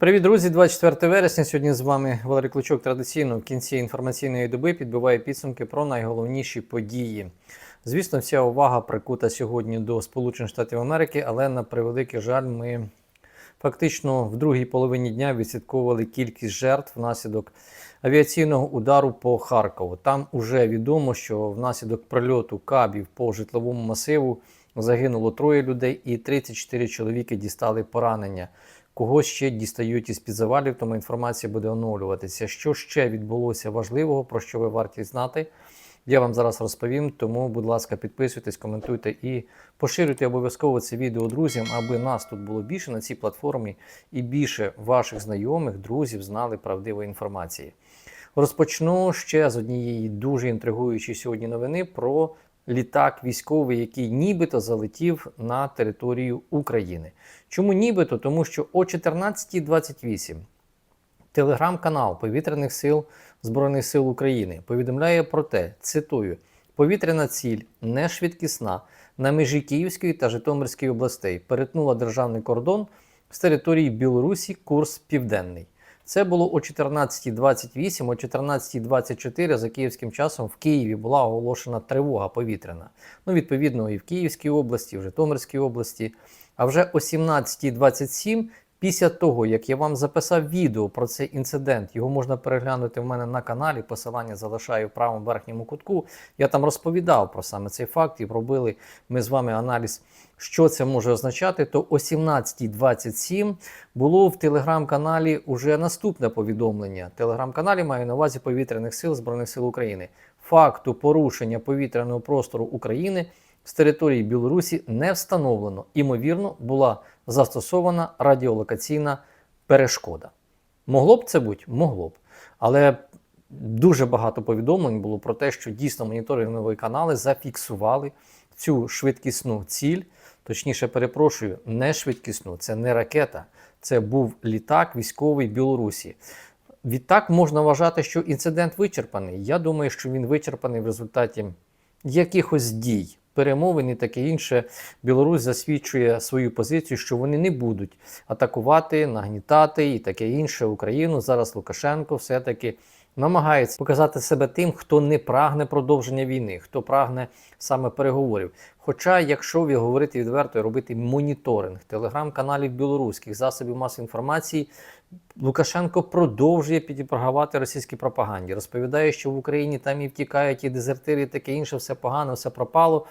Привіт, друзі! 24 вересня. Сьогодні з вами Валерій Клочок. Традиційно в кінці інформаційної доби підбиває підсумки про найголовніші події. Звісно, вся увага прикута сьогодні до Сполучених Штатів Америки, але на превеликий жаль, ми фактично в другій половині дня відслідковували кількість жертв внаслідок авіаційного удару по Харкову. Там уже відомо, що внаслідок прильоту кабів по житловому масиву загинуло троє людей, і 34 чоловіки дістали поранення. Кого ще дістають із під завалів, тому інформація буде оновлюватися. Що ще відбулося важливого, про що ви варті знати, я вам зараз розповім. Тому, будь ласка, підписуйтесь, коментуйте і поширюйте обов'язково це відео друзям, аби нас тут було більше на цій платформі і більше ваших знайомих, друзів знали правдивої інформації. Розпочну ще з однієї дуже інтригуючої сьогодні новини про літак військовий, який нібито залетів на територію України. Чому нібито? Тому що о 14.28 телеграм-канал Повітряних сил Збройних сил України повідомляє про те, цитую: повітряна ціль не швидкісна на межі Київської та Житомирської областей перетнула державний кордон з території Білорусі курс південний. Це було о 14.28, о 14.24 за київським часом в Києві була оголошена тривога повітряна. Ну, відповідно, і в Київській області, і в Житомирській області. А вже о 17.27, після того, як я вам записав відео про цей інцидент, його можна переглянути в мене на каналі. Посилання залишаю в правому верхньому кутку. Я там розповідав про саме цей факт і робили ми з вами аналіз, що це може означати. То о 17.27 було в телеграм-каналі уже наступне повідомлення. Телеграм-каналі маю на увазі повітряних сил Збройних сил України. Факту порушення повітряного простору України з території Білорусі не встановлено. Імовірно, була застосована радіолокаційна перешкода. Могло б це бути? Могло б. Але дуже багато повідомлень було про те, що дійсно моніторингові канали зафіксували цю швидкісну ціль. Точніше, перепрошую, не швидкісну, це не ракета, це був літак військовий Білорусі. Відтак можна вважати, що інцидент вичерпаний. Я думаю, що він вичерпаний в результаті якихось дій, перемовин і таке інше. Білорусь засвідчує свою позицію, що вони не будуть атакувати, нагнітати і таке інше Україну. Зараз Лукашенко все-таки намагається показати себе тим, хто не прагне продовження війни, хто прагне саме переговорів. Хоча, якщо ви говорити відверто і робити моніторинг телеграм-каналів білоруських засобів масової інформації, Лукашенко продовжує підіпрагувати російській пропаганді. Розповідає, що в Україні там і втікають, і дезертири, і таке інше, все погано, все пропало.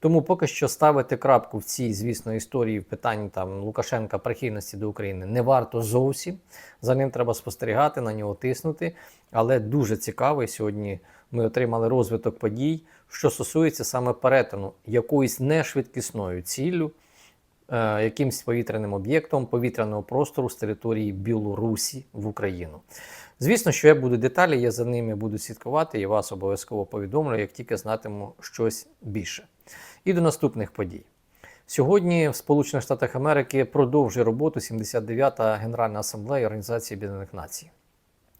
Тому поки що ставити крапку в цій, звісно, історії в питанні там Лукашенка прихильності до України не варто зовсім. За ним треба спостерігати, на нього тиснути. Але дуже цікавий сьогодні ми отримали розвиток подій, що стосується саме перетину якоюсь нешвидкісною ціллю, е, якимсь повітряним об'єктом повітряного простору з території Білорусі в Україну. Звісно, що я буду деталі, я за ними буду слідкувати і вас обов'язково повідомлю, як тільки знатиму щось більше. І до наступних подій. Сьогодні в Сполучених Штатах Америки продовжує роботу 79-та Генеральна асамблея Організації Об'єднаних Націй.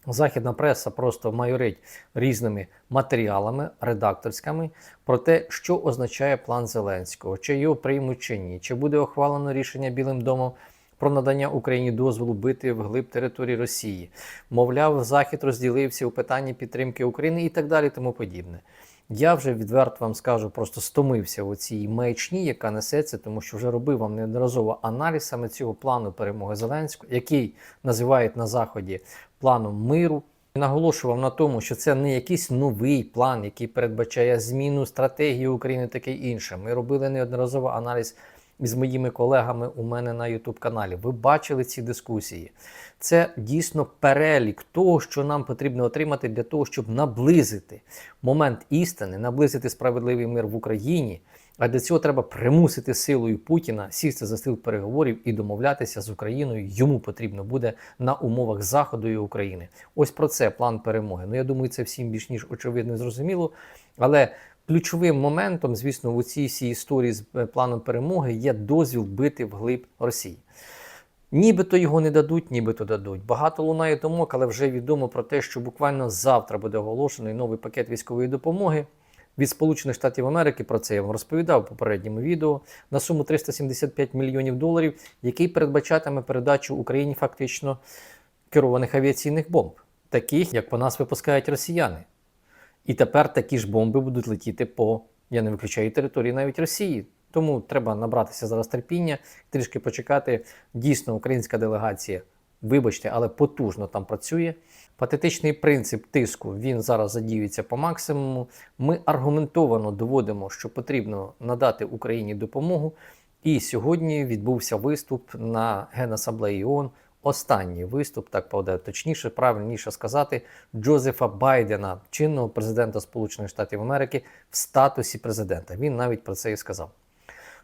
Західна преса просто майорить різними матеріалами, редакторськими про те, що означає план Зеленського, чи його приймуть чи ні, чи буде ухвалено рішення Білим домом про надання Україні дозволу бити вглиб території Росії. Мовляв, Захід розділився у питанні підтримки України і так далі, тому подібне. Я вже відверто вам скажу, просто стомився у цій маячні, яка несеться, тому що вже робив вам неодноразово аналіз саме цього плану перемоги Зеленського, який називають на Заході планом миру. Наголошував на тому, що це не якийсь новий план, який передбачає зміну стратегії України, таке інше. Ми робили неодноразово аналіз із моїми колегами у мене на YouTube каналі. Ви бачили ці дискусії. Це дійсно перелік того, що нам потрібно отримати для того, щоб наблизити момент істини, наблизити справедливий мир в Україні. А для цього треба примусити силою Путіна сісти за стіл переговорів і домовлятися з Україною. Йому потрібно буде на умовах Заходу і України. Ось про це план перемоги. Ну я думаю, це всім більш ніж очевидно зрозуміло. Але ключовим моментом, звісно, в цій всій історії з е, планом перемоги є дозвіл бити вглиб Росії. Нібито його не дадуть, нібито дадуть. Багато лунає думок, але вже відомо про те, що буквально завтра буде оголошений новий пакет військової допомоги. від Сполучених Штатів Америки. Про це я вам розповідав у попередньому відео на суму 375 мільйонів доларів, який передбачатиме передачу Україні фактично керованих авіаційних бомб, таких як по нас випускають росіяни. І тепер такі ж бомби будуть летіти по, я не виключаю, території навіть Росії. Тому треба набратися зараз терпіння, трішки почекати. Дійсно, українська делегація, вибачте, але потужно там працює. Патетичний принцип тиску він зараз задіюється по максимуму. Ми аргументовано доводимо, що потрібно надати Україні допомогу. І сьогодні відбувся виступ на Генасамблеї ООН. Останній виступ, так буде точніше, правильніше сказати, Джозефа Байдена, чинного президента Сполучених Штатів Америки, в статусі президента. Він навіть про це і сказав.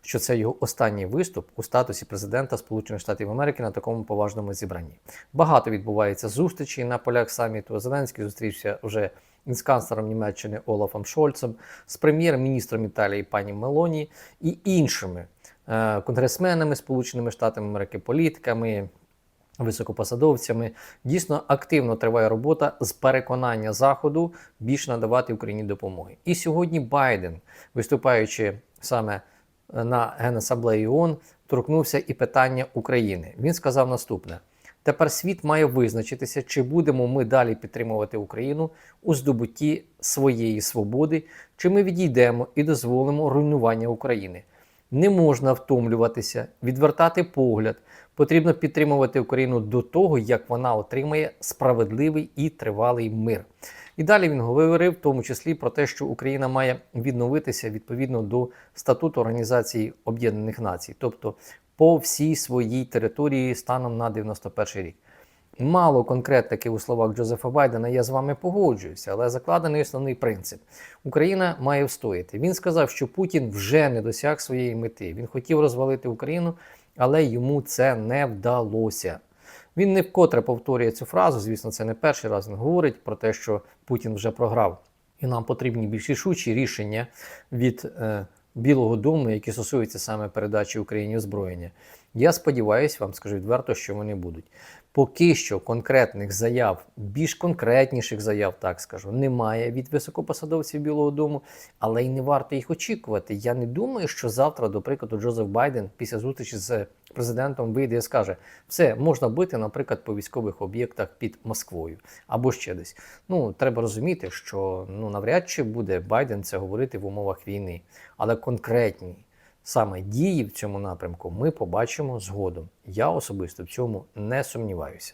Що це його останній виступ у статусі президента Сполучених Штатів Америки на такому поважному зібранні. Багато відбувається зустрічей на полях саміту. Зеленський зустрівся вже із канцлером Німеччини Олафом Шольцем, з прем'єр-міністром Італії пані Мелоні і іншими е, конгресменами Сполученими Штатами Америки, політиками, високопосадовцями. Дійсно активно триває робота з переконання Заходу більш надавати Україні допомоги. І сьогодні Байден, виступаючи саме на Генасамблеї ООН, торкнувся і питання України. Він сказав наступне. Тепер світ має визначитися, чи будемо ми далі підтримувати Україну у здобутті своєї свободи, чи ми відійдемо і дозволимо руйнування України. Не можна втомлюватися, відвертати погляд. Потрібно підтримувати Україну до того, як вона отримає справедливий і тривалий мир. І далі він говорив в тому числі про те, що Україна має відновитися відповідно до статуту Організації Об'єднаних Націй, тобто по всій своїй території станом на 91 рік. Мало конкретики у словах Джозефа Байдена, я з вами погоджуюся, але закладений основний принцип: Україна має встояти. Він сказав, що Путін вже не досяг своєї мети. Він хотів розвалити Україну, але йому це не вдалося. Він не вкотре повторює цю фразу. Звісно, це не перший раз він говорить про те, що Путін вже програв, і нам потрібні більш рішучі рішення від е, Білого Дому, які стосуються саме передачі Україні озброєння. Я сподіваюся, вам скажу відверто, що вони будуть. Поки що конкретних заяв, більш конкретніших заяв, так скажу, немає від високопосадовців Білого Дому, але й не варто їх очікувати. Я не думаю, що завтра, до прикладу, Джозеф Байден після зустрічі з президентом вийде і скаже: все можна бити, наприклад, по військових об'єктах під Москвою або ще десь. Ну треба розуміти, що ну навряд чи буде Байден це говорити в умовах війни, але конкретні саме дії в цьому напрямку ми побачимо згодом. Я особисто в цьому не сумніваюся.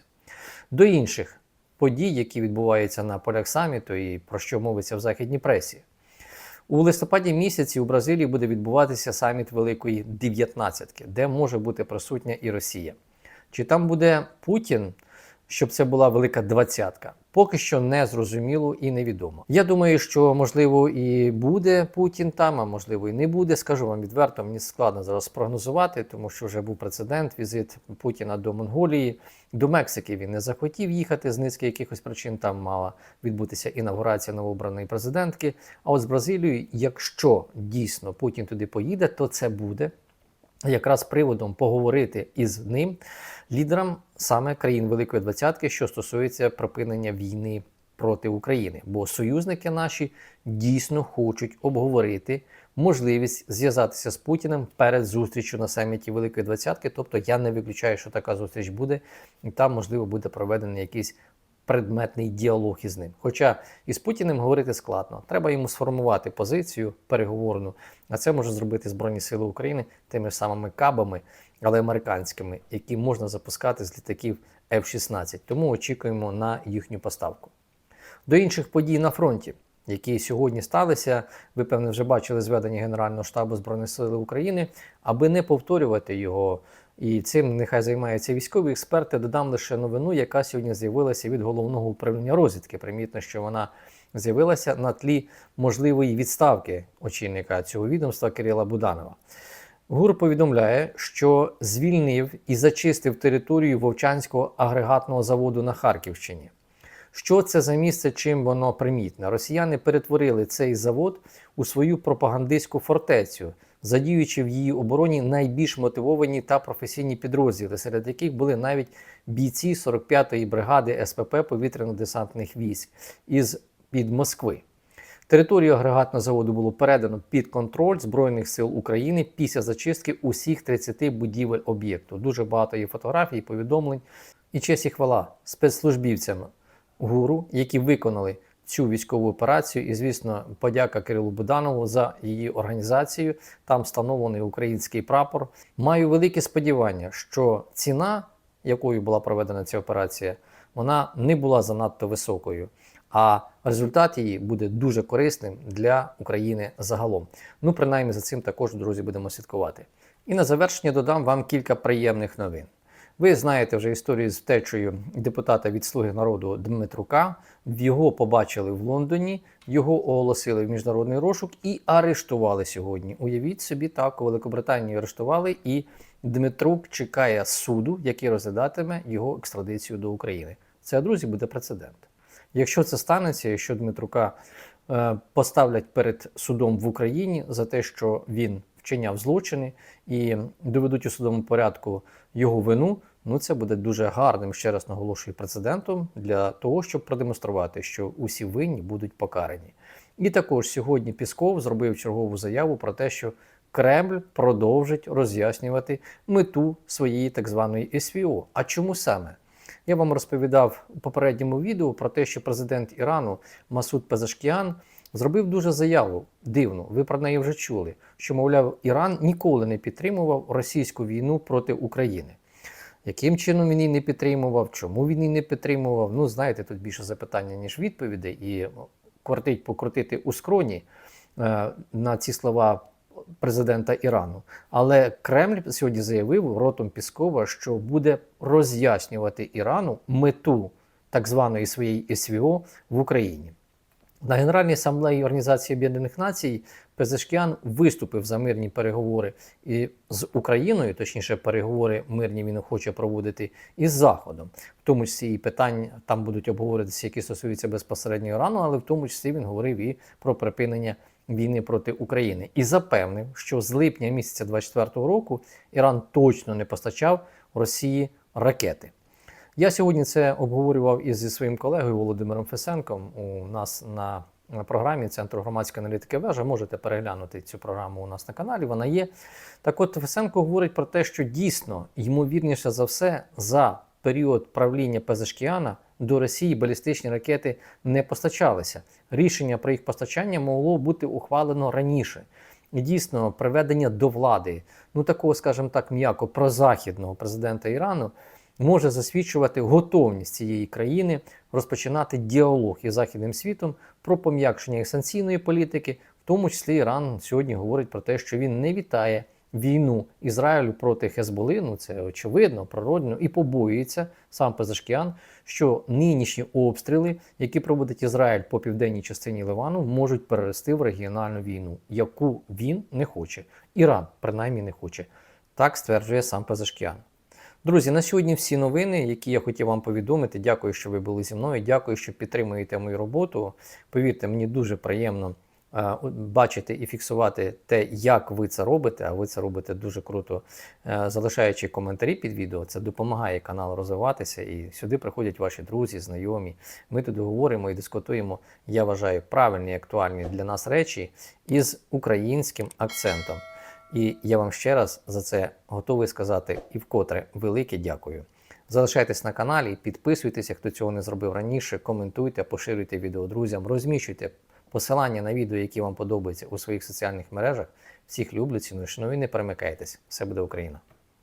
До інших подій, які відбуваються на полях саміту і про що мовиться в західній пресі. У листопаді місяці у Бразилії буде відбуватися саміт Великої Дев'ятнадцятки, де може бути присутня і Росія. Чи там буде Путін, щоб це була велика двадцятка? Поки що не зрозуміло і невідомо. Я думаю, що можливо і буде Путін там, а можливо і не буде. Скажу вам відверто, мені складно зараз спрогнозувати, тому що вже був прецедент візит Путіна до Монголії. До Мексики він не захотів їхати з низки якихось причин. Там мала відбутися інаугурація новообраної президентки. А от з Бразилією, якщо дійсно Путін туди поїде, то це буде якраз приводом поговорити із ним, лідерам саме країн Великої Двадцятки, що стосується припинення війни проти України. Бо союзники наші дійсно хочуть обговорити можливість зв'язатися з Путіним перед зустрічю на саміті Великої Двадцятки. Тобто я не виключаю, що така зустріч буде, і там можливо буде проведений якийсь предметний діалог із ним. Хоча із Путіним говорити складно, треба йому сформувати позицію переговорну. А це може зробити Збройні Сили України тими самими кабами, але американськими, які можна запускати з літаків F-16. Тому очікуємо на їхню поставку. До інших подій на фронті, які сьогодні сталися, ви певне вже бачили зведення Генерального штабу Збройних сил України, аби не повторювати його. І цим нехай займаються військові експерти. Додам лише новину, яка сьогодні з'явилася від головного управління розвідки. Примітно, що вона з'явилася на тлі можливої відставки очільника цього відомства Кирила Буданова. ГУР повідомляє, що звільнив і зачистив територію Вовчанського агрегатного заводу на Харківщині. Що це за місце, чим воно примітне? Росіяни перетворили цей завод у свою пропагандистську фортецю, задіючи в її обороні найбільш мотивовані та професійні підрозділи, серед яких були навіть бійці 45-ї бригади СПП повітряно-десантних військ із під Москви. Територію агрегатного заводу було передано під контроль Збройних сил України після зачистки усіх 30 будівель об'єкту. Дуже багато є фотографій, повідомлень. І честь і хвала спецслужбівцям ГУРу, які виконали цю військову операцію. І, звісно, подяка Кирилу Буданову за її організацію. Там встановлений український прапор. Маю велике сподівання, що ціна, якою була проведена ця операція, вона не була занадто високою. А результат її буде дуже корисним для України загалом. Ну, принаймні, за цим також, друзі, будемо слідкувати. І на завершення додам вам кілька приємних новин. Ви знаєте вже історію з втечею депутата від Слуги народу Дмитрука. Його побачили в Лондоні, його оголосили в міжнародний розшук і арештували сьогодні. Уявіть собі, так у Великобританії арештували, і Дмитрук чекає суду, який розглядатиме його екстрадицію до України. Це, друзі, буде прецедент. Якщо це станеться, якщо Дмитрука е, поставлять перед судом в Україні за те, що він вчиняв злочини і доведуть у судовому порядку його вину, ну це буде дуже гарним, ще раз наголошую, прецедентом для того, щоб продемонструвати, що усі винні будуть покарані. І також сьогодні Пісков зробив чергову заяву про те, що Кремль продовжить роз'яснювати мету своєї так званої СВО. А чому саме? Я вам розповідав у попередньому відео про те, що президент Ірану Масуд Пезашкіан зробив дуже заяву дивну. Ви про неї вже чули, що, мовляв, Іран ніколи не підтримував російську війну проти України. Яким чином він її не підтримував, чому він її не підтримував? Ну, знаєте, тут більше запитання, ніж відповідей, і кортить покрутити у скроні е, на ці слова президента Ірану. Але Кремль сьогодні заявив ротом Піскова, що буде роз'яснювати Ірану мету так званої своєї СВО в Україні. На Генеральній асамблеї Організації Об'єднаних Націй Пезешкіан виступив за мирні переговори і з Україною, точніше, переговори мирні він хоче проводити із Заходом. В тому числі і питання там будуть обговорюватися, які стосуються безпосередньо Ірану, але в тому числі він говорив і про припинення війни проти України і запевнив, що з липня місяця 2024 року Іран точно не постачав Росії ракети. Я сьогодні це обговорював із зі своїм колегою Володимиром Фесенком. У нас на програмі Центру громадської аналітики вежа. Можете переглянути цю програму у нас на каналі. Вона є. Так от Фесенко говорить про те, що дійсно, ймовірніше за все, за період правління Пезешкіана до Росії балістичні ракети не постачалися. Рішення про їх постачання могло бути ухвалено раніше. І дійсно, приведення до влади, ну такого, скажімо так, м'яко прозахідного президента Ірану може засвідчувати готовність цієї країни розпочинати діалог із західним світом про пом'якшення санкційної політики, в тому числі Іран сьогодні говорить про те, що він не вітає війну Ізраїлю проти Хезболи, ну це очевидно, природно, і побоюється сам Пезашкіан, що нинішні обстріли, які проводить Ізраїль по південній частині Ливану, можуть перерости в регіональну війну, яку він не хоче. Іран принаймні не хоче. Так стверджує сам Пезашкіан. Друзі, на сьогодні всі новини, які я хотів вам повідомити. Дякую, що ви були зі мною. Дякую, що підтримуєте мою роботу. Повірте, мені дуже приємно е, бачити і фіксувати те, як ви це робите. А ви це робите дуже круто, е, залишаючи коментарі під відео. Це допомагає каналу розвиватися. І сюди приходять ваші друзі, знайомі. Ми тут говоримо і дискутуємо. Я вважаю правильні і актуальні для нас речі із українським акцентом. І я вам ще раз за це готовий сказати і вкотре велике дякую. Залишайтесь на каналі, підписуйтеся, хто цього не зробив раніше, коментуйте, поширюйте відео друзям, розміщуйте посилання на відео, які вам подобаються у своїх соціальних мережах. Всіх люблю, ціную, шаную, не перемикайтесь. Все буде Україна!